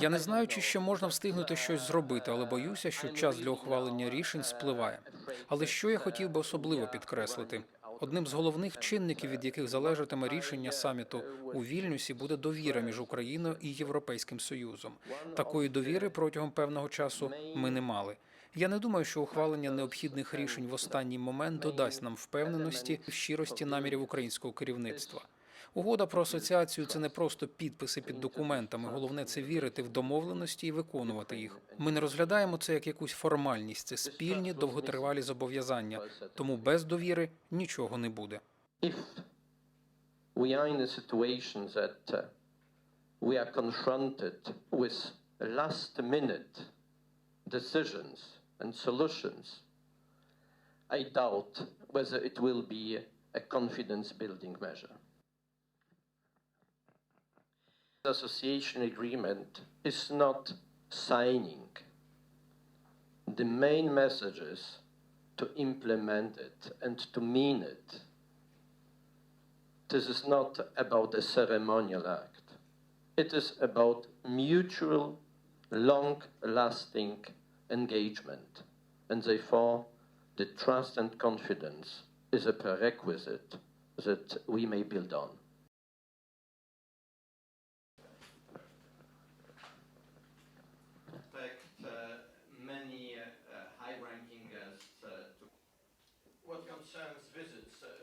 Я не знаю, чи ще можна встигнути щось зробити, але боюся, що час для ухвалення рішень спливає. Але що я хотів би особливо підкреслити? Одним з головних чинників, від яких залежатиме рішення саміту у Вільнюсі, буде довіра між Україною і Європейським Союзом. Такої довіри протягом певного часу ми не мали. Я не думаю, що ухвалення необхідних рішень в останній момент додасть нам впевненості в щирості намірів українського керівництва. Угода про асоціацію це не просто підписи під документами. Головне це вірити в домовленості і виконувати їх. Ми не розглядаємо це як якусь формальність. Це спільні довготривалі зобов'язання. Тому без довіри нічого не буде. We are uh, decisions and solutions, I doubt whether it will be a confidence building measure. Association agreement is not signing. The main message is to implement it and to mean it. This is not about a ceremonial act. It is about mutual, long lasting engagement. And therefore, the trust and confidence is a prerequisite that we may build on. Uh, to, what concerns visits, uh,